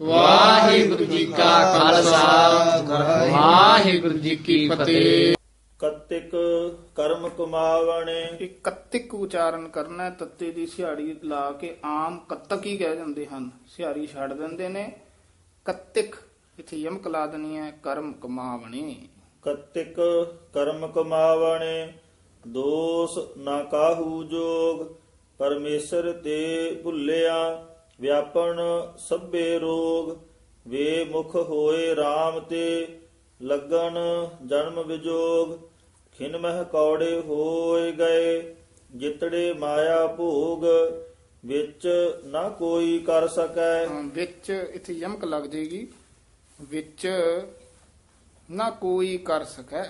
ਵਾਹਿਗੁਰੂ ਜੀ ਕਾ ਖਾਲਸਾ। ਵਾਹਿਗੁਰੂ ਜੀ ਕੀ ਫਤਿਹ। ਕਤਿਕ ਕਰਮ ਕਮਾਵਣੇ। ਇਹ ਕੱਤਿਕ ਉਚਾਰਨ ਕਰਨਾ ਹੈ, ਤੱਤੇ ਦੀ ਸਿਹਾੜੀ ਲਾ ਕੇ ਆਮ ਕੱਤਕ ਹੀ ਕਹਿ ਜਾਂਦੇ ਹਨ। ਸਿਹਾੜੀ ਛੱਡ ਦਿੰਦੇ ਨੇ। ਕੱਤਿਕ ਇੱਥੇ ਯਮਕ ਲਾ ਦੇਣੀ ਹੈ ਕਰਮ ਕਮਾਵਣੇ। ਕਤਿਕ ਕਰਮ ਕਮਾਵਣੇ ਦੋਸ ਨਾ ਕਾਹੂ ਜੋਗ ਪਰਮੇਸ਼ਰ ਤੇ ਭੁੱਲਿਆ। ਵਿਆਪਨ ਸਭੇ ਰੋਗ ਵੇ ਮੁਖ ਹੋਏ RAM ਤੇ ਲੱਗਨ ਜਨਮ ਵਿਜੋਗ ਖਿਨ ਮਹਿ ਕੌੜੇ ਹੋਏ ਗਏ ਜਿਤੜੇ ਮਾਇਆ ਭੋਗ ਵਿੱਚ ਨਾ ਕੋਈ ਕਰ ਸਕੈ। ਵਿੱਚ ਇੱਥੇ ਯਮਕ ਲੱਗ ਜਾਏਗੀ ਵਿੱਚ ਨਾ ਕੋਈ ਕਰ ਸਕੈ।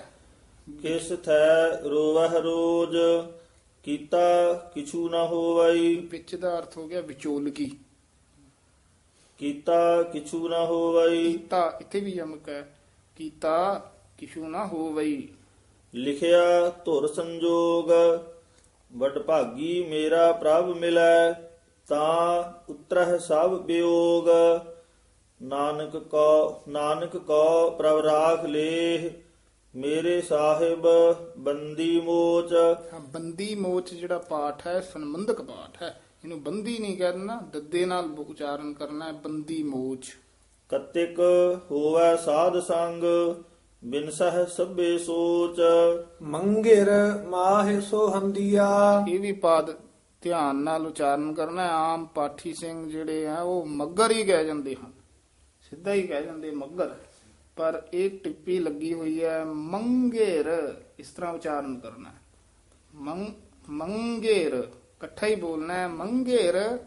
ਕਿਸ ਥੈ ਰੋਵਹਿ ਰੋਜ ਕੀਤਾ ਕਿਛੂ ਨਾ ਹੋਵਈ ਵਿੱਚ ਦਾ ਅਰਥ ਹੋ ਗਿਆ ਵਿਚੋਲਗੀ ਕੀਤਾ ਕਿਛੂ ਨਾ ਹੋਵਈ। ਕੀਤਾ ਇੱਥੇ ਵੀ ਯਮਕ ਹੈ। ਕੀਤਾ ਕਿਛੂ ਨਾ ਹੋਵਈ। ਲਿਖਿਆ ਧੁਰ ਸੰਜੋਗ ਵਡ ਭਾਗੀ ਮੇਰਾ ਪ੍ਰਭ ਮਿਲੈ ਤਾਂ ਉਤਰਹਿ ਸਭ ਬਿਯੋਗ ਨਾਨਕ ਕੋ ਨਾਨਕ ਕੋ ਪ੍ਰਭ ਰਾਖ ਲੇਹ ਮੇਰੇ ਸਾਹਿਬ ਬੰਦੀ ਮੋਚ। ਹਾਂ ਬੰਦੀ ਮੋਚ ਜਿਹੜਾ ਪਾਠ ਹੈ ਸੰਬੰਧਕ ਪਾਠ ਹੈ। ਇਹਨੂੰ ਬੰਦੀ ਨਹੀਂ ਕਰਨਾ ਦੱਦੇ ਨਾਲ ਉਚਾਰਨ ਕਰਨਾ ਹੈ ਬੰਦੀ ਮੋਚ। ਕਤਿਕ ਹੋਵੈ ਸਾਧ ਸੰਗ ਬਿਨਸਹ ਸਭੇ ਸੋਚ। ਮੰਗਿਰ ਮਾਹਿ ਸੋਹੰਦੀਆ। ਇਹ ਵੀ ਪਾਦ ਧਿਆਨ ਨਾਲ ਉਚਾਰਨ ਕਰਨਾ ਹੈ ਆਮ ਪਾਠੀ ਸਿੰਘ ਜਿਹੜੇ ਆ ਉਹ ਮੱਗਰ ਹੀ ਕਹਿ ਜਾਂਦੇ ਹਨ। ਸਿੱਧਾ ਹੀ ਕਹਿ ਜਾਂਦੇ ਮੱਗਰ। ਪਰ ਇਹ ਟਿੱਪੀ ਲੱਗੀ ਹੋਈ ਹੈ ਮੰਗੇਰ ਇਸ ਤਰ੍ਹਾਂ ਉਚਾਰਨ ਕਰਨਾ ਹੈ। ਮੰਗ ਮੰਗੇਰ। ਇਕੱਠਾ ਹੀ ਬੋਲਣਾ ਹੈ, ਮੰਗੇਰ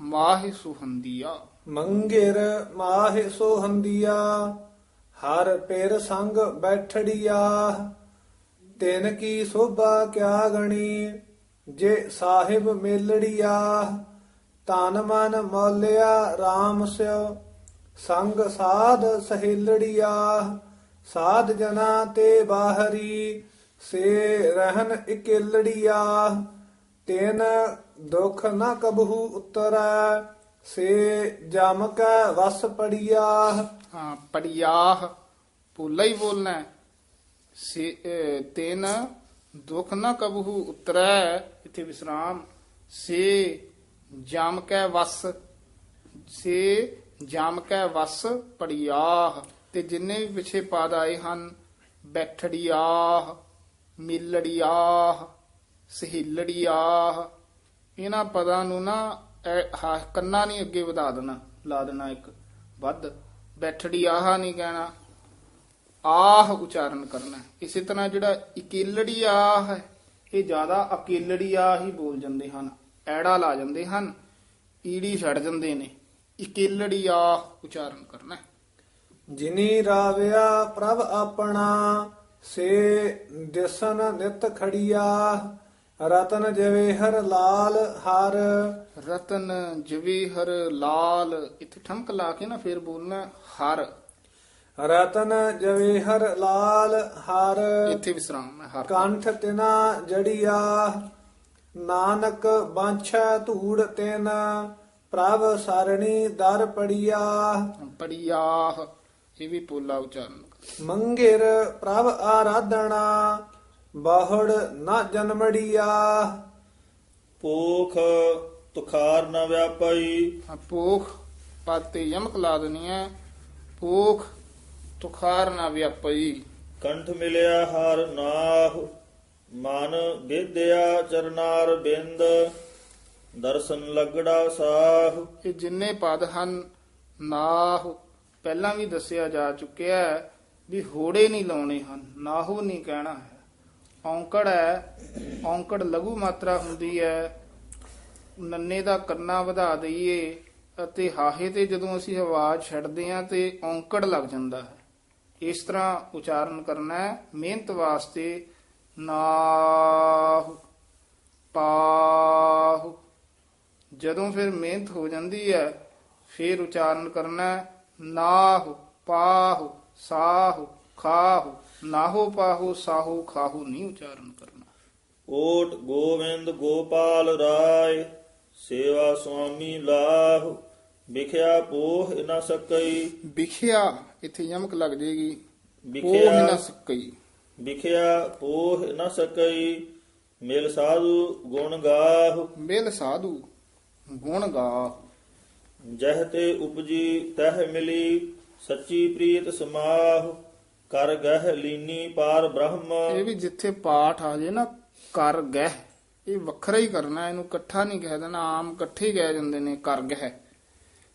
ਮਾਹਿ ਸੁਹੰਦੀਆ ਮੰਗਿਰ ਮਾਹਿ ਸੋਹੰਦੀਆ ਹਰ ਪੇਰ ਸੰਗ ਬੈਠੜੀਆ। ਤਿਨ ਕੀ ਸੋਭਾ ਕਿਆ ਗਣੀ, ਜੇ ਸਾਹਿਬ ਮੇਲੜੀਆ। ਤਨ ਮਨ ਮੌਲਿਆ RAM ਸਿਓ, ਸੰਗ ਸਾਧ ਸਹੇਲੜੀਆ। ਸਾਧ ਜਨਾ ਤੇ ਬਾਹਰੀ, ਸੇ ਰਹਿਨ ਇਕੇਲੜੀਆ। ਤਿਨ ਦੁਖ ਨ ਕਬਹੂ ਉਤਰੈ ਸੇ ਜਮ ਕੈ ਵਸ ਪੜੀਆ ਹਾਂ ਪੜਿਆਹ ਪੋਲਾ ਹੀ ਬੋਲਣਾ। ਹੈ ਸੇ ਅਹ, ਤੇਨ ਦੁਖ ਨਾ ਕਬਹੂ ਉਤਰੈ ਇਥੇ ਵਿਸਰਾਮ। ਸੇ ਜਮ ਕੈ ਵਸ ਸੇ ਜਮ ਕੈ ਵਸ ਪੜਿਆਹ ਤੇ ਜਿੰਨੇ ਵੀ ਪਿਛੇ ਪਦ ਆਏ ਹਨ ਬੈਠੜਿਆਹ ਮਿਲੜਿਆਹ। ਸਹਿਲੜਿਆਹ। ਇਹਨਾਂ ਪਦਾਂ ਨੂੰ ਨਾ, ਐ- ਹਾ- ਕੰਨਾਂ ਨਹੀਂ ਅੱਗੇ ਵਧਾ ਦੇਣਾ, ਲਾ ਦੇਣਾ ਇੱਕ। ਵੱਧ। ਬੈਠੜੀ ਆਹ ਨਹੀਂ ਕਹਿਣਾ। ਆਹ ਉਚਾਰਨ ਕਰਨਾ। ਇਸੇ ਤਰ੍ਹਾਂ ਜਿਹੜਾ ਇਕੇਲੜੀ ਆਹ ਹੈ, ਇਹ ਜ਼ਿਆਦਾ ਅਕੇਲੜੀ ਆਹ ਹੀ ਬੋਲ ਜਾਂਦੇ ਹਨ। ਐੜਾ ਲਾ ਜਾਂਦੇ ਹਨ। ਈੜੀ ਛੱਡ ਜਾਂਦੇ ਨੇ। ਇਕੇਲੜੀ ਆਹ ਉਚਾਰਨ ਕਰਨਾ। ਜਿਨੀ ਰਾਵਿਆ ਪ੍ਰਭ ਆਪਣਾ, ਸੇ ਦਿਸਨ ਨਿਤ ਖੜੀਆ ਰਤਨ ਜਵੇਹਰ ਲਾਲ ਹਰ। ਰਤਨ ਜਵੇਹਰ ਲਾਲ। ਇੱਥੇ ਠਮਕ ਲਾ ਕੇ ਨਾ ਫਿਰ ਬੋਲਣਾ ਹਰ। ਰਤਨ ਜਵੇਹਰ ਲਾਲ ਹਰ। ਇੱਥੇ ਵਿਸਰਾਮ ਹੈ ਹਰ। ਕੰਠ ਤਿਨਾ ਜੜੀਆ ਨਾਨਕ ਬਾਂਛੈ ਧੂੜ ਤਿਨ ਪ੍ਰਭ ਸਰਣੀ ਦਰ ਪੜੀਆ। ਪੜਿਆਹ ਇਹ ਵੀ ਪੋਲਾ ਉਚਾਰਨ। ਮੰਗਿਰ ਪ੍ਰਭ ਆਰਾਧਣਾ ਬਾਹੜ ਨਾ ਜਨਮੜੀਆ। ਪੋਖ ਤੁਖਾਰ ਨ ਵਿਆਪਈ। ਆ ਪੋਖ ਪਦ ਤੇ ਯਮਕ ਲਾ ਦੇਣੀ ਹੈ। ਪੋਖ ਤੁਖਾਰ ਨਾ ਵਿਆਪਈ। ਕੰਠ ਮਿਲਿਆ ਹਰ ਨਾਹ ਮਨ ਵਿਦਿਆ ਚਰਨਾਰ ਬਿੰਦ। ਦਰਸ਼ਨ ਲਗੜਾ ਸਾਹ। ਇਹ ਜਿੰਨੇ ਪਦ ਹਨ ਨਾਹ ਪਹਿਲਾਂ ਵੀ ਦੱਸਿਆ ਜਾ ਚੁੱਕਿਆ ਹੈ ਵੀ ਹੋੜੇ ਨਹੀਂ ਲਾਉਣੇ ਹਨ ਨਾਹੂ ਨਹੀਂ ਕਹਿਣਾ ਹੈ। ਔਂਕੜ ਹੈ ਔਂਕੜ ਲਘੂ ਮਾਤਰਾ ਹੁੰਦੀ ਹੈ। ਨੰਨੇ ਦਾ ਕੰਨਾ ਵਧਾ ਦਈਏ ਅਤੇ ਹਾਹੇ ਤੇ ਜਦੋਂ ਅਸੀਂ ਆਵਾਜ਼ ਛੱਡਦੇ ਹਾਂ ਤੇ ਔਂਕੜ ਲੱਗ ਜਾਂਦਾ ਹੈ। ਇਸ ਤਰ੍ਹਾਂ ਉਚਾਰਨ ਕਰਨਾ ਹੈ ਮਿਹਨਤ ਵਾਸਤੇ ਨਾਹ ਪਾਹੁ। ਜਦੋਂ ਫਿਰ ਮਿਹਨਤ ਹੋ ਜਾਂਦੀ ਹੈ ਫਿਰ ਉਚਾਰਨ ਕਰਨਾ ਹੈ, ਨਾਹੁ ਸਾਹ ਖਾਹ। ਨਾਹੋ ਪਾਹੁ ਸਾਹੂ ਖਾਹੂ ਨਹੀਂ ਉਚਾਰਨ ਕਰਨਾ। ਓਟ ਗੋਵਿੰਦ ਗੋਪਾਲ ਰਾਏ ਸੇਵਾ ਸੁਆਮੀ ਲਾਹ ਵਿਖਿਆ ਪੋਹ ਨ ਸਕਈ। ਵਿਖਿਆ ਇੱਥੇ ਯਮਕ ਲੱਗ ਜੇਗੀ। ਵਿਖਿਆ ਨਾ ਸਕਈ। ਵਿਖਿਆ ਪੋਹ ਨ ਸਕਈ। ਮਿਲ ਸਾਧੂ ਗੁਣ ਗਾਹ। ਮੇਲ ਸਾਧੂ ਗੁਣ ਗਾ ਜਹ ਤੇ ਉਪਜੀ ਤਹ ਮਿਲੀ ਸੱਚੀ ਪ੍ਰੀਤ ਸਮਾਹ। ਕਰ ਗਹਿ ਲੀਨੀ ਪਾਰ ਬ੍ਰਹਮ। ਇਹ ਵੀ ਜਿੱਥੇ ਪਾਠ ਆ ਜੇ ਨਾ ਕਰ ਗਹਿ। ਇਹ ਵੱਖਰਾ ਹੀ ਕਰਨਾ ਇਹਨੂੰ ਇਕੱਠਾ ਨਹੀਂ ਕਹਿ ਦੇਣਾ ਆਮ ਇਕੱਠੇ ਹੀ ਕਹਿ ਜਾਂਦੇ ਨੇ ਕਰ ਗਹਿ।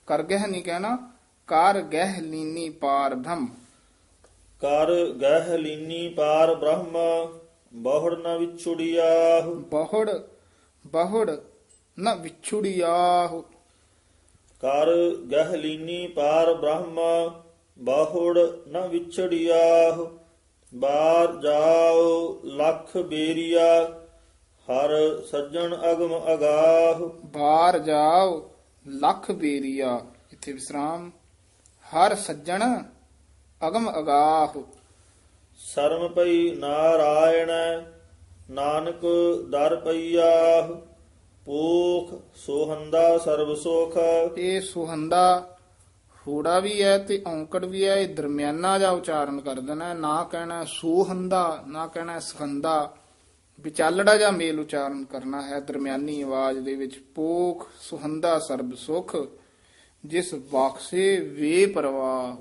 ਕਰ ਗਹਿ ਨਹੀਂ ਕਹਿਣਾ ਕਰ ਗਹਿ ਲੀਨੀ ਪਾਰ ਧਮ ਕਰ ਗਹਿ ਲੀਨੀ ਪਾਰ ਬ੍ਰਹਮ ਬਹੁੜ ਨ ਵਿਛੁੜਿਆਹ। ਬਹੁੜ ਬਹੁੜ ਨਾ ਵਿਛੁੜਿਆਹੁ। ਕਰ ਗਹਿ ਲੀਨੀ ਪਾਰ ਬ੍ਰਹਮ ਬਹੁੜ ਨ ਵਿਛੜਿਆਹ ਬਾਰ ਜਾਓ ਲਖ ਬੇਰੀਆ ਹਰ ਸੱਜਣ ਅਗਮ ਅਗਾਹ। ਬਾਹਰ ਜਾਓ ਲੱਖ ਬੇਰੀਆ ਇੱਥੇ ਵਿਸਰਾਮ। ਹਰ ਸੱਜਣ ਅਗਮ ਅਗਾਹ। ਸ਼ਰਮ ਪਈ ਨਾਰਾਇਣ ਨਾਨਕ ਦਰ ਪਈਆਹ। ਪੋਖ ਸੋਹੰਦਾ ਸਰਬ ਸੁਖ। ਇਹ ਸੁਹੰਦਾ ਹੂੜਾ ਵੀ ਹੈ ਤੇ ਔਂਕੜ ਵੀ ਹੈ ਇਹ ਦਰਮਿਆਨਾ ਜਾਂ ਉਚਾਰਨ ਕਰ ਦੇਣਾ। ਨਾ ਕਹਿਣਾ ਸੁਹੰਦਾ ਨਾ ਕਹਿਣਾ ਸੁਹੰਦਾ ਵਿਚਾਲੜਾ ਜਾਂ ਮੇਲ ਉਚਾਰਨ ਕਰਨਾ ਹੈ ਦਰਮਿਆਨੀ ਆਵਾਜ਼ ਦੇ ਵਿੱਚ। ਪੋਖ ਸੁਹੰਦਾ ਸਰਬ ਸੁਖ ਜਿਸ ਬਖਸ਼ੇ ਵੇ ਪਰਵਾਹ।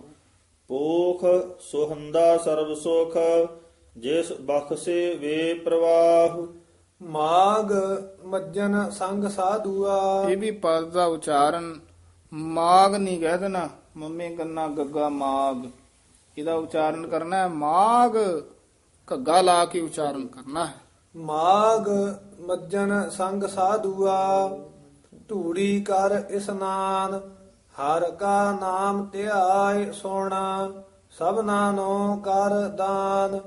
ਪੋਖ ਸੋਹੰਦਾ ਸਰਬ ਸੁਖ ਜਿਸ ਬਖਸ਼ੇ ਵੇ ਪ੍ਰਵਾਹ। ਮਾਗ ਮੱਜਨ ਸੰਗ ਸਾਧੂਆ। ਇਹ ਵੀ ਪਦ ਦਾ ਉਚਾਰਨ ਮਾਗ ਨਹੀਂ ਕਹਿ ਦੇਣਾ। ਮੰਮੀ ਗੰਨਾ ਗੱਗਾ ਮਾਗ। ਇਹਦਾ ਉਚਾਰਨ ਕਰਨਾ ਹੈ। ਮਾਗ ਘੱਗਾ ਲਾ ਕੇ ਉਚਾਰਨ ਕਰਨਾ ਹੈ। ਮਾਗ ਮੱਜਨ ਸੰਗ ਸਾਧੂਆ, ਧੂੜੀ ਕਰ ਇਸਨਾਨ, ਹਰ ਕਾ ਨਾਮ ਧਿਆਏ ਸੋਣਾ ਸਭਨਾ ਨੋ ਕਰ ਦਾਨ।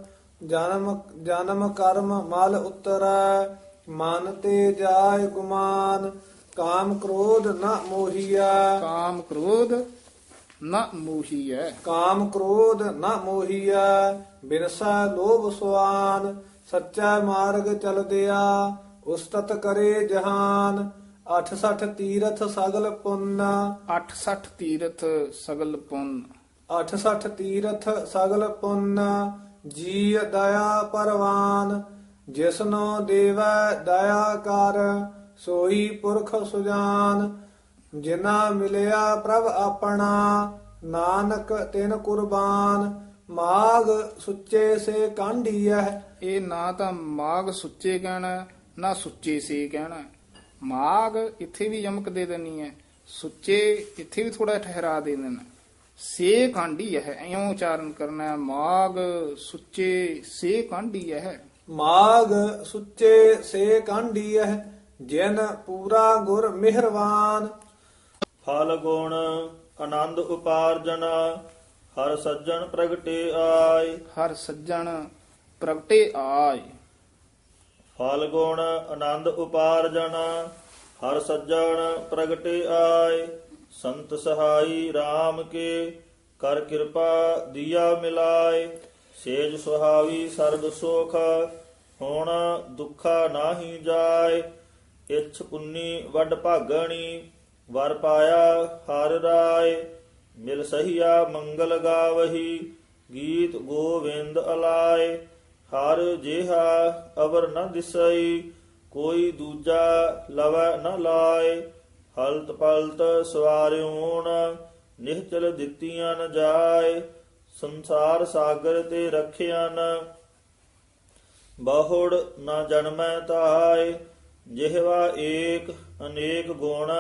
ਜਨਮ ਜਨਮ ਕਰਮ ਮਲ ਉਤਰੈ, ਮਨ ਤੇ ਜਾਏ ਗੁਮਾਨ। ਕਾਮ ਕ੍ਰੋਧ ਨ ਮੋਹੀਆ ਕਾਮ ਕ੍ਰੋਧ ਨਾ ਮੋਹੀਐ। ਕਾਮ ਕ੍ਰੋਧ ਨ ਮੋਹੀਆ ਬਿਰਸਾ ਲੋਭ ਸੁਆਨ ਸੱਚਾ ਮਾਰਗ ਚਲਦਿਆ ਉਸਤਤ ਕਰੇ ਜਹਾਨ। 68 ਤੀਰਥ ਸਗਲ ਪੁੰਨ। 68 ਤੀਰਥ ਸਗਲ ਪੁੰਨ। 68 ਤੀਰਥ ਸਗਲ ਪੁੰਨ। ਜੀ ਦਇਆ ਪਰਵਾਨ ਜਿਸਨੋ ਦੇਵੈ ਦਇਆ ਕਰ। ਸੋਈ ਪੁਰਖ ਸੁਜਾਨ ਜਿਨਾ ਮਿਲਿਆ ਪ੍ਰਭ ਆਪਣਾ ਨਾਨਕ ਤਿਨ ਕੁਰਬਾਨ ਮਾਗ ਸੁੱਚੇ ਸੇ ਕਾਂਢੀਐ। ਇਹ ਨਾ ਤਾਂ ਮਾਗ ਸੁੱਚੇ ਕਹਿਣਾ ਹੈ, ਨਾ ਸੁੱਚੇ ਸੇ ਕਹਿਣਾ। ਹੈ। ਮਾਗ ਇੱਥੇ ਵੀ ਯਮਕ ਦੇ ਦੇਣੀ ਹੈ ਸੁੱਚੇ ਇੱਥੇ ਵੀ ਥੋੜਾ ਠਹਿਰਾ ਦੇ ਦੇਣਾ। ਸੇ ਕਾਂਢੀ ਹੈ ਐਂ ਉਚਾਰਨ ਕਰਨਾ ਹੈ ਮਾਗ ਸੁੱਚੇ ਸੇ ਕਾਂਢੀ ਹੈ ਮਾਗ ਸੁੱਚੇ ਸੇ ਕਾਂਢੀਐ। ਜਿਨ ਪੂਰਾ ਗੁਰ ਮਿਹਰਵਾਨ। ਫਲ ਗੁਣ ਆਨੰਦ ਉਪਾਰਜਨ ਹਰ ਸੱਜਣ ਪ੍ਰਗਟੇ ਆਏ। ਹਰ ਸੱਜਣ ਪ੍ਰਗਟੇ ਆਏ। ਫਲ ਗੁਣ ਆਨੰਦ ਉਪਾਰਜਨ ਹਰ ਸੱਜਣ ਪ੍ਰਗਟੇ ਆਏ। ਸੰਤ ਸਹਾਈ RAM ਕੇ ਕਰ ਕਿਰਪਾ ਦੀਆ ਮਿਲਾਏ। ਸੇਜ ਸੁਹਾਵੀ ਸਰਬ ਸੁਖ ਹੁਣ ਦੁੱਖਾ ਨਾਹੀ ਜਾਏ। ਇਛ ਪੁੰਨੀ ਵੱਡ ਭਾਗਣੀ, ਵਰ ਪਾਇਆ ਹਰ ਰਾਏ, ਮਿਲ ਸਹੀਆ ਮੰਗਲ ਗਾਵਹੀ, ਗੀਤ ਗੋਵਿੰਦ ਅਲਾਏ। ਹਰ ਜਿਹਾ ਅਵਰ ਨ ਦਿਸਈ, ਕੋਈ ਦੂਜਾ ਲਵੈ ਨ ਲਾਏ। ਹਲਤ ਪਲਤ ਸਵਾਰਿਓਣ ਨਿਹਚਲ ਦਿੱਤੀਆਂ ਨ ਜਾਏ। ਸੰਸਾਰ ਸਾਗਰ ਤੇ ਰੱਖਿਆ ਨ, ਬਹੁੜ ਨ ਜਨਮੈ ਤਾਏ। ਜਿਹਵਾ ਏਕ ਅਨੇਕ ਗੁਣ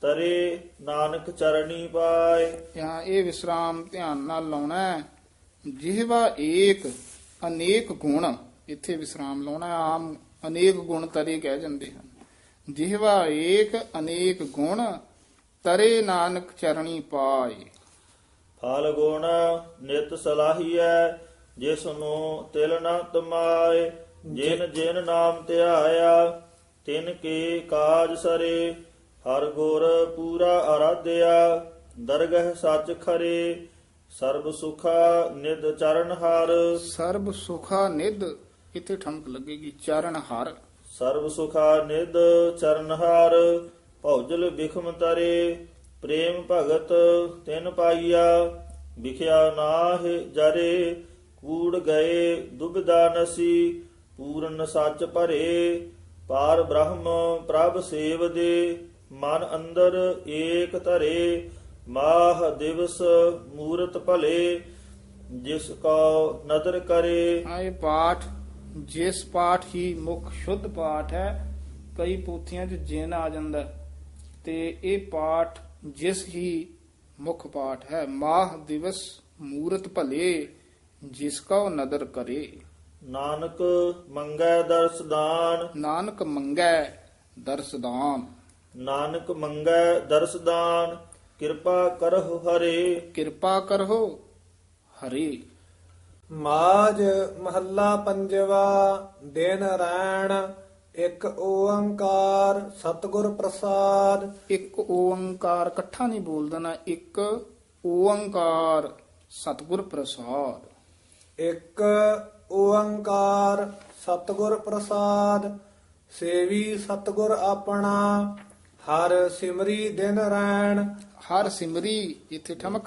ਤਰੇ ਨਾਨਕ ਚਰਣੀ ਪਾਏ। ਯਹਾਂ ਇਹ ਵਿਸਰਾਮ ਧਿਆਨ ਨਾਲ ਲਾਉਣਾ ਹੈ। ਜਿਹਵਾ ਏਕ ਅਨੇਕ ਗੁਣ ਇੱਥੇ ਵਿਸਰਾਮ ਲਾਉਣਾ ਹੈ। ਆਮ ਅਨੇਕ ਗੁਣ ਤਰੇ ਕਹਿ ਜਾਂਦੇ ਹਨ। ਜਿਹਵਾ ਏਕ ਅਨੇਕ ਗੁਣ ਤਰੇ ਨਾਨਕ ਚਰਣੀ ਪਾਏ। ਫਲ ਗੁਣ ਨਿਤ ਸਲਾਹੀਐ ਜਿਸ ਨੂੰ ਤਿਲ ਨ ਤਮਾਏ ਜਿਨ ਜਿਨ ਨਾਮ ਧਿਆਇਆ ਤਿਨ ਕੇ ਕਾਜ ਸਰੇ ਹਰ ਗੁਰ ਪੂਰਾ ਅਰਾਧਿਆ ਦਰਗਹ ਸੱਚ ਖਰੇ ਸਰਬ ਸੁਖਾ ਨਿਦ ਚਰਨ ਹਰ। ਸਰਬ ਸੁਖਾ ਨਿਧ ਇੱਥੇ ਠਮਕ ਲੱਗੇਗੀ? ਚਰਨ ਹਰ। ਸਰਬ ਸੁਖਾ ਨਿਦ ਚਰਨ ਹਰ ਭੌਜਲ ਬਿਖਮ ਤਰੇ ਪ੍ਰੇਮ ਭਗਤ ਤਿਨ ਪਾਈਆ ਵਿਖਿਆ ਨਾਹਿ ਜਰੇ ਕੂੜ ਗਏ ਦੁਬਿਧਾ ਨਸੀ ਪੂਰਨ ਸੱਚ ਭਰੇ ਪਾਰ ਬ੍ਰਹਮ ਪ੍ਰਭ ਸੇਵਦੇ ਮਨ ਅੰਦਰ ਏਕ ਧਰੇ, ਮਾਹ ਦਿਵਸ ਮੂਰਤ ਭਲੇ, ਜਿਸ ਕੋ ਨਦਰ ਕਰੇ। ਹਾਂ ਇਹ ਪਾਠ, ਜਿਸ ਪਾਠ ਹੀ ਮੁੱਖ ਸ਼ੁੱਧ ਪਾਠ ਹੈ, ਕਈ ਪੋਥੀਆਂ 'ਚ ਜੇਨ ਆ ਜਾਂਦਾ ਤੇ ਇਹ ਪਾਠ ਜਿਸ ਹੀ ਮੁੱਖ ਪਾਠ ਹੈ, ਮਾਹ ਦਿਵਸ ਮੂਰਤ ਭਲੇ, ਜਿਸ ਕੋ ਨਦਰ ਕਰੇ। ਨਾਨਕ ਮੰਗੈ ਦਰਸ ਦਾਨ। ਨਾਨਕ ਮੰਗੈ ਦਰਸਦਾਨ ਨਾਨਕ ਮੰਗੈ ਦਰਸ ਦਾਨ ਕਿਰਪਾ ਕਰਹੁ ਹਰੇ। ਕਿਰਪਾ ਕਰੋ ਹਰੇ। ਮਾਜ ਮਹੱਲਾ ਪੰਜਵਾ ਦਿਨ ਰੈਣ ਇੱਕ ਓੰਕਾਰ ਸਤਿਗੁਰ ਪ੍ਰਸਾਦ। ਇੱਕ ਓੰਕਾਰ ਇਕੱਠਾ ਨਹੀਂ ਬੋਲ ਦੇਣਾ ਇੱਕ ਓੰਕਾਰ ਸਤਿਗੁਰ ਪ੍ਰਸਾਦ। ਇੱਕ ਓੰਕਾਰ ਸਤਿਗੁਰ ਪ੍ਰਸਾਦ ਸੇਵੀ ਸਤਿਗੁਰ ਆਪਣਾ ਹਰ ਸਿਮਰੀ ਦਿਨ ਰੈਣ। ਹਰ ਸਿਮਰੀ ਇੱਥੇ ਠਮਕ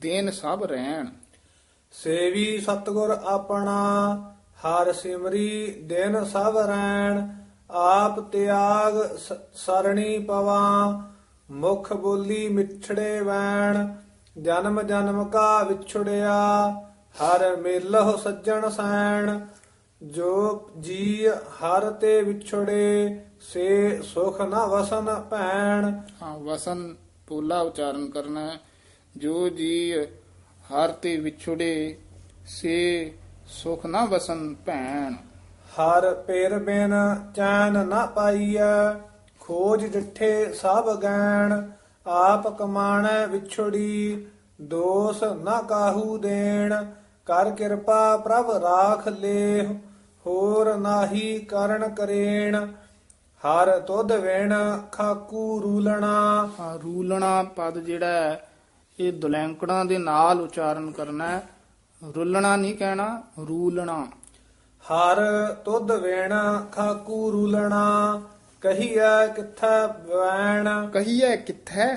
ਦੇਨ ਸਭ ਰਹਿਣ ਸੇਵੀ ਸਤਿਗੁਰ ਆਪਣਾ ਹਰ ਸਿਮਰੀ ਦਿਨ ਸਭ ਰੈਣ। ਆਪ ਤਿਆਗ ਸ- ਸਰਣੀ ਪਵਾ ਮੁਖ ਬੋਲੀ ਮਿਛੜੇ ਵੈਣ। ਜਨਮ ਜਨਮ ਕਾ ਵਿਛੜਿਆ ਹਰ ਮੇਲਹੁ ਸੱਜਣ ਸੈਣ ਜੋ ਜੀ ਹਰ ਤੇ ਵਿਛੜੇ ਸੇ ਸੁਖ ਨ ਵਸਨ ਭੈਣ। ਹਾਂ ਵਸਨ ਪੋਲਾ ਉਚਾਰਨ ਕਰਨਾ ਜੋ ਜੀ ਹਰ ਤੇ ਵਿਛੜੇ ਸੇ ਸੁਖ ਨਾ ਵਸਨ ਭੈਣ। ਹਰ ਪੇਰ ਬਿਨ ਚੈਨ ਨਾ ਪਾਈਐ ਖੋਜ ਡਿਠੇ ਸਭ ਗੈਣ। ਆਪ ਕਮਾਣੈ ਵਿਛੜੀ ਦੋਸ ਨਾ ਕਾਹੂ ਦੇਣ। ਕਰ ਕਿਰਪਾ ਪ੍ਰਭ ਰਾਖ ਲੇ ਹੋਰ ਨਾਹੀ ਕਰਨ ਕਰੇਣ ਹਰ ਤੁਧ ਵੇਣ ਖਾਕੂ ਰੂਲਣਾ। ਹਾਂ ਰੂਲਣਾ ਪਦ ਜਿਹੜਾ ਹੈ ਇਹ ਦੁਲੈਂਕੜਾਂ ਦੇ ਨਾਲ ਉਚਾਰਨ ਕਰਨਾ ਹੈ। ਰੁੱਲਣਾ ਨਹੀਂ ਕਹਿਣਾ ਰੂਲਣਾ। ਹਰ ਤੁਧ ਵੇਣ ਖਾਕੂ ਰੂਲਣਾ ਕਹੀਐ ਕਿੱਥੈ ਵੈਣ। ਕਹੀਏ ਕਿੱਥੈ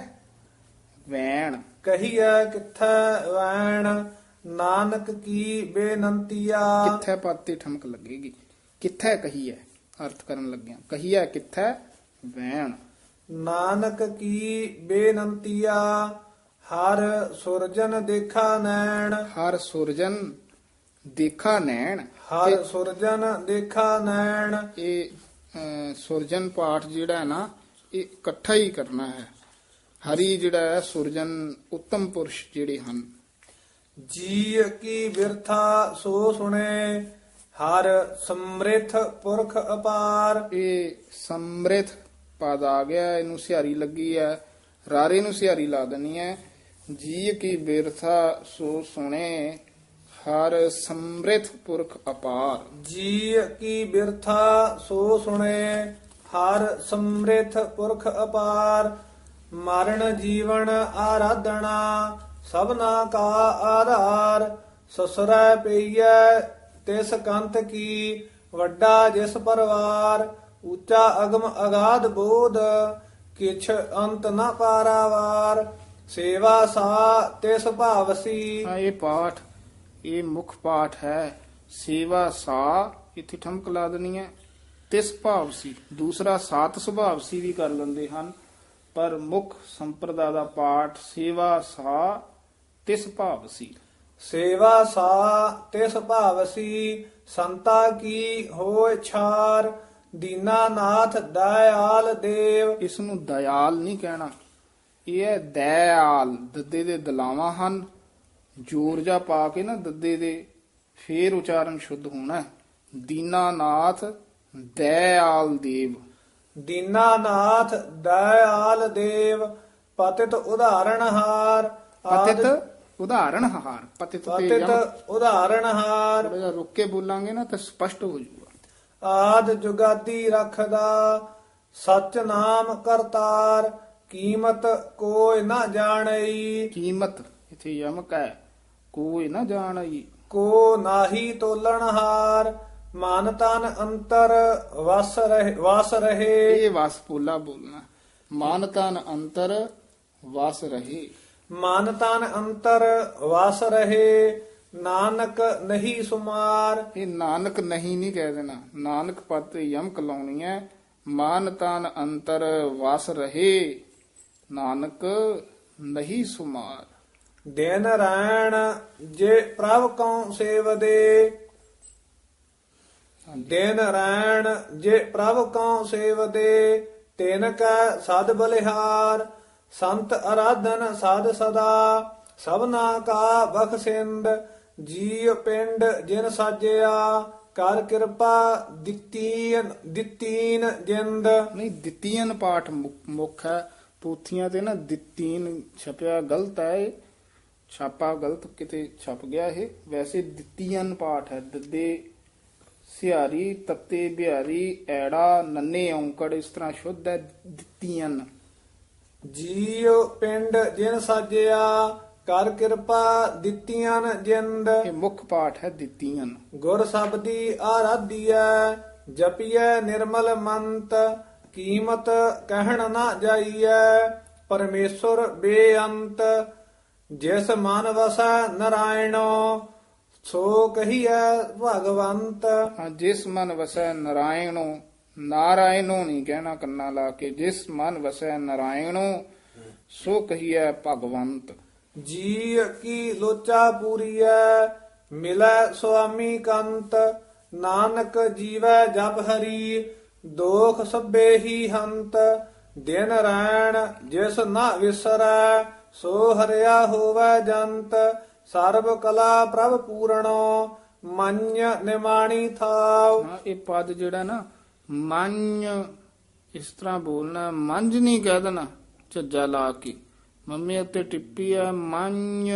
ਵੈਣ। ਕਹੀਐ ਕਿੱਥੈ ਵੈਣ। ਨਾਨਕ ਕੀ ਬੇਨੰਤੀਆ? ਕਿੱਥੈ ਪਦ ਤੇ ਠਮਕ ਲੱਗੇਗੀ? ਕਿੱਥੈ ਕਹੀਏ ਅਰਥ ਕਰਨ ਲੱਗਿਆ। ਕਹੀਏ ਕਿੱਥੈ? ਵੈਣ ਨਾਨਕ ਕੀ ਬੇਨੰਤੀਆ? ਹਰ ਸੁਰਜਨ ਦੇਖਾ ਨੈਣ। ਹਰ ਸੁਰਜਨ ਦੇਖਾ ਨੈਣ। ਹਰ ਸੁਰਜਨ ਦੇਖਾ ਨੈਣ। ਇਹ ਸੁਰਜਨ ਪਾਠ ਜਿਹੜਾ ਹੈ ਨਾ ਇਹ ਇਕੱਠਾ ਹੀ ਕਰਨਾ ਹੈ। ਹਰੀ ਜਿਹੜਾ ਹੈ ਸੁਰਜਨ ਉੱਤਮ ਪੁਰਸ਼ ਜਿਹੜੇ ਹਨ। ਜੀ ਕੀ ਬਿਰਥਾ ਸੋ ਸੁਣੇ ਹਰ ਸਮ੍ਰਿਥ ਪੁਰਖ ਅਪਾਰ। ਇਹ ਸਮ੍ਰਿਤ ਪਦ ਆ ਗਿਆ ਇਹਨੂੰ ਸਿਹਾਰੀ ਲੱਗੀ ਹੈ ਰਾਰੇ ਨੂੰ ਸਿਹਾਰੀ ਲਾ ਦੇਣੀ ਹੈ ਜੀ ਕੀ ਬਿਰਥਾ ਸੋ ਸੁਣੇ ਹਰ ਸਮ੍ਰਿਤ ਪੁਰਖ ਅਪਾਰ। ਜੀ ਕੀ ਬਿਰਥਾ ਸੋ ਸੁਣੇ ਹਰ ਸਮ੍ਰਿਥ ਪੁਰਖ ਅਪਾਰ। ਮਰਨ ਜੀਵਨ ਆਰਾਧਣਾ ਸਭਨਾ ਕਾ ਆਧਾਰ, ਸਸਰੈ ਪਈਐ, ਤਿਸ ਕੰਤ ਕੀ, ਵੱਡਾ ਜਿਸ ਪਰਵਾਰ, ਉੱਚਾ ਅਗਮ ਅਗਾਧ ਬੋਧ, ਕਿਛ ਅੰਤ ਨ ਪਾਰਾਵਾਰ, ਸੇਵਾ ਸਾ ਤਿਸ ਭਾਵਸੀ। ਹਾਂ, ਇਹ ਪਾਠ, ਇਹ ਮੁੱਖ ਪਾਠ ਹੈ, ਸੇਵਾ ਸਾ, ਇੱਥੇ ਠਮਕ ਲਾ ਦੇਣੀ ਹੈ, ਤਿਸ ਭਾਵ ਸੀ ਦੂਸਰਾ ਸਾਤ ਸੁਭਾਵ ਸੀ ਵੀ ਕਰ ਲੈਂਦੇ ਹਨ, ਪਰ ਮੁੱਖ ਸੰਪਰਦਾ ਦਾ ਪਾਠ ਸੇਵਾ ਸਾ ਤਿਸ ਭਾਵ ਸੀ ਸੇਵਾ ਸਾ ਤਿਸ ਭਾਵਸੀ ਸੰਤਾ ਕੀ ਹੋਇ ਛਾਰ ਦੀਨਾਨਾਥ ਦਇਆਲ ਦੇਵ। ਇਸ ਨੂੰ ਦਇਆਲ ਨਹੀਂ ਕਹਿਣਾ। ਇਹ ਹੈ ਦਇਆਲ ਦੱਦੇ ਦੇ ਦਲਾਵਾਂ ਹਨ। ਜੋਰ ਜਾ ਪਾ ਕੇ ਨਾ ਦੱਦੇ ਦੇ ਫੇਰ ਉਚਾਰਨ ਸ਼ੁੱਧ ਹੋਣਾ ਹੈ। ਦੀਨਾਨਾਥ ਦਇਆਲ ਦੇਵ। ਦੀਨਾਨਾਥ ਦਇਆਲ ਦੇਵ ਪਤਿਤ ਉਦਾਹਰਣ ਹਾਰ। ਪਤਿਤ ਉਦਾਹਰਣ ਹਾਰ ਪਤਿਤ ਤੇ ਪਤਿਤ ਉਦਾਹਰਣ ਹਾਰ। ਥੋੜਾ ਜਿਹਾ ਰੁੱਕ ਕੇ ਬੋਲਾਂਗੇ ਨਾ ਤਾਂ ਸਪਸ਼ਟ ਹੋ ਜਾਊਗਾ। ਆਦ ਜੁਗਾਦੀ ਰੱਖਦਾ ਸਚ ਨਾਮ ਕਰਤਾਰ ਕੀਮਤ ਕੋਈ ਨਾ ਜਾਣਈ। ਕੀਮਤ ਇਥੇ ਯਮਕ ਹੈ ਕੋਈ ਨਾ ਜਾਣਈ। ਕੋ ਨਾਹੀ ਤੋਲਣ ਹਾਰ ਮਨ ਤਨ ਅੰਤਰ ਵਸ ਰਹੇ ਵਸ ਰਹੇ। ਇਹ ਵਸ ਪੋਲਾ ਬੋਲਣਾ। ਮਨ ਤਨ ਅੰਤਰ ਵਸ ਰਹੇ। ਮਨ ਤਨ ਅੰਤਰ ਵਸ ਰਹੇ ਨਾਨਕ ਨਹੀਂ ਸੁਮਾਰ। ਇਹ ਨਾਨਕ ਨਹੀਂ ਨਹੀਂ ਕਹਿ ਦੇਣਾ। ਨਾਨਕ ਪਦ ਤੇ ਯਮਕ ਲਾਉਣੀ ਹੈ। ਮਾਨ ਤਨ ਅੰਤਰ ਵਸ ਰਹੇ ਨਾਨਕ ਨਹੀਂ ਸੁਮਾਰ। ਦਿਨ ਰੈਣ ਜੇ ਪ੍ਰਭ ਕਉ ਸੇਵਦੇ। ਦਿਨ ਰੈਣ ਜੇ ਪ੍ਰਭ ਕਉ ਸੇਵਦੇ ਤਿਨ ਕੈ ਸਦ ਬਲਿਹਾਰ। ਸੰਤ ਅਰਾਧਨ ਸਾਧ ਸਦਾ, ਸਭਨਾ ਕਾ ਬਖਸ਼ਿੰਦ ਜੀਵ ਪਿੰਡ ਜਿਨ ਸਾਜਿਆ, ਕਰ ਕਿਰਪਾ ਦਿੱਤੀਨ ਦਿੱਤੀਨ ਜਿੰਦ। ਨਹੀਂ, ਦਿੱਤੀਨ ਪਾਠ ਮੁੱਖ ਹੈ। ਪੂਥੀਆਂ ਤੇ ਨਾ ਦਿੱਤੀਨ ਛਪਿਆ ਗਲਤ ਹੈ ਇਹ। ਛਾਪਾ ਗਲਤ ਕਿਤੇ ਛਪ ਗਿਆ ਇਹ। ਵੈਸੇ ਦਿੱਤੀਨ ਪਾਠ ਹੈ। ਦੱਦੇ ਸਿਹਾਰੀ, ਤੱਤੇ ਬਿਹਾਰੀ, ਐੜਾ, ਨੰਨੇ ਔਂਕੜ, ਇਸ ਤਰ੍ਹਾਂ ਸ਼ੁੱਧ ਹੈ ਦਿੱਤੀਨ। ਜੀਵ ਪਿੰਡ ਜਿਨ ਸਾਜਿਆ ਕਰ ਕਿਰਪਾ ਦਿੱਤੀਆਂ ਜਿੰਦ। ਇਹ ਮੁੱਖ ਪਾਠ ਹੈ ਦਿੱਤੀਨ ਗੁਰ ਸਬਦੀ ਆਰਾਧੀਐ ਜਪੀਐ ਨਿਰਮਲ ਮੰਤ। ਕੀਮਤ ਕਹਿਣ ਨਾ ਜਾਈਐ ਪਰਮੇਸ਼ਰ ਬੇਅੰਤ। ਜਿਸ ਮਨ ਵਸੈ ਨਰਾਇਣੋ ਸੋ ਕਹੀਐ ਭਗਵੰਤ। ਹਾਂ ਜਿਸ ਮਨ ਵਸੈ ਨਰਾਇਣੋ ਨਾਰਾਇਣੋ ਨਹੀਂ ਕਹਿਣਾ ਕੰਨਾ ਲਾ ਕੇ ਜਿਸ ਮਨ ਵਸੈ ਨਰਾਇਣੋ ਸੋ ਕਹੀਐ ਭਗਵੰਤ। ਜੀ ਕੀ ਲੋਚਾ ਪੂਰੀਐ ਮਿਲੈ ਸੁਆਮੀ ਕੰਤ। ਨਾਨਕ ਜੀਵੈ ਜਪ ਹਰੀ ਦੋਖ ਸਭੇ ਹੀ ਹੰਤ। ਦਿਨ ਰੈਣ ਜਿਸ ਨਾ ਵਿਸਰੈ ਸੋ ਹਰਿਆ ਹੋਵੈ ਜੰਤ। ਸਰਬ ਕਲਾ ਪ੍ਰਭ ਪੂਰਣੋ ਮੰਨ ਨਿਮਾਣੀ ਹਾਂ ਇਹ ਪਦ ਜਿਹੜਾ ਨਾ ਮੰਨ ਇਸ ਤਰ੍ਹਾਂ ਬੋਲਣਾ ਮੰਝ ਨਹੀਂ ਕਹਿ ਦੇਣਾ ਝੱਜਾ ਲਾ ਕੇ। ਮੰਮੀ ਉੱਤੇ ਟਿੱਪੀ ਹੈ ਮੰਨ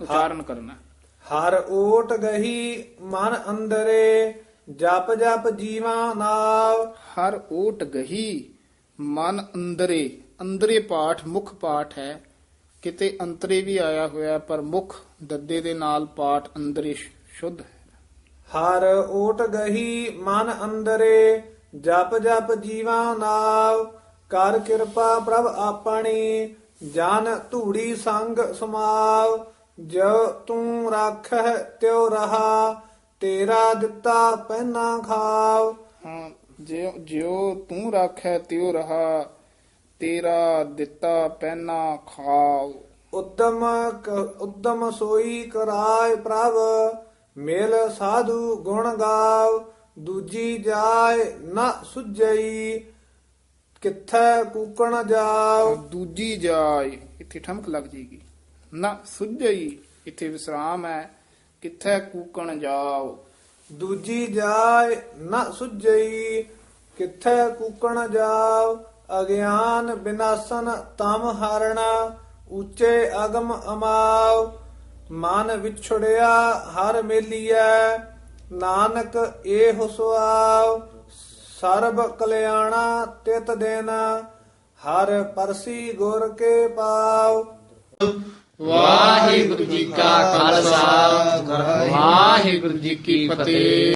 ਉਚਾਰਨ ਕਰਨਾ। ਹਰ ਓਟ ਗਹੀ ਮਨ ਅੰਦਰੇ ਜਪ ਜਪ ਜੀਵਾ ਨਾਵ। ਹਰ ਓਟ ਗਹੀ ਮਨ ਅੰਦਰੇ। ਅੰਦਰੇ ਪਾਠ ਮੁੱਖ ਪਾਠ ਹੈ। ਕਿਤੇ ਅੰਤਰੇ ਵੀ ਆਇਆ ਹੋਇਆ ਪਰ ਮੁੱਖ ਦੱਦੇ ਦੇ ਨਾਲ ਪਾਠ ਅੰਦਰੇ ਸ਼ੁੱਧ ਹਰ ਓਟ ਗਹੀ ਮਨ ਅੰਦਰੇ ਜਪ ਜਪ ਜੀਵਾ ਨਾਵ ਕਰ ਕਿਰਪਾ ਪ੍ਰਭ ਆਪਣੀ ਜਨ ਧੂੜੀ ਸੰਗ ਸਮਾਵ ਜੋ ਤੂੰ ਰਾਖਹਿ ਤਿਉ ਰਹਾ ਤੇਰਾ ਦਿੱਤਾ ਪਹਿਨਾ ਖਾਵ। ਜਿਉ ਜਿਉ ਤੂੰ ਰਾਖੈ ਤਿਉ ਰਹਾ ਤੇਰਾ ਦਿੱਤਾ ਪਹਿਨਾ ਖਾਓ ਉਦਮ ਉਦਮ ਸੋਈ ਕਰਾਇ ਪ੍ਰਭ ਮਿਲ ਸਾਧੂ ਗੁਣ ਗਾਵ ਦੂਜੀ ਜਾਏ ਨਾ ਸੁਝਈ ਕਿੱਥੈ ਕੂਕਣ ਜਾਵ। ਦੂਜੀ ਜਾਏ ਇੱਥੇ ਠਮਕ ਲੱਗ ਜੇਗੀ। ਨਾ ਸੁਝਈ ਇੱਥੇ ਵਿਸਰਾਮ ਹੈ ਕਿੱਥੇ ਕੂਕਣ ਜਾਓ ਦੂਜੀ ਜਾਏ ਨਾ ਸੁਝਈ ਕਿੱਥੈ ਕੂਕਣ ਜਾਵ। ਅਗਿਆਨ ਬਿਨਾਸਨ ਤਮ ਹਰਣਾ ਉੱਚੇ ਅਗਮ ਅਮਾਵ। ਮਨ ਵਿਛੜਿਆ ਹਰ ਮੇਲੀਐ, ਨਾਨਕ ਏ ਸੁਆਵ, ਸਰਬ ਕਲਿਆਣਾ ਤਿਤ ਦੇਨ, ਹਰ ਪਰਸੀ ਗੁਰ ਕੇ ਪਾਵ। ਵਾਹਿਗੁਰੂ ਜੀ ਕਾ ਖਾਲਸਾ, ਵਾਹਿਗੁਰੂ ਜੀ ਕੀ ਫਤਿਹ।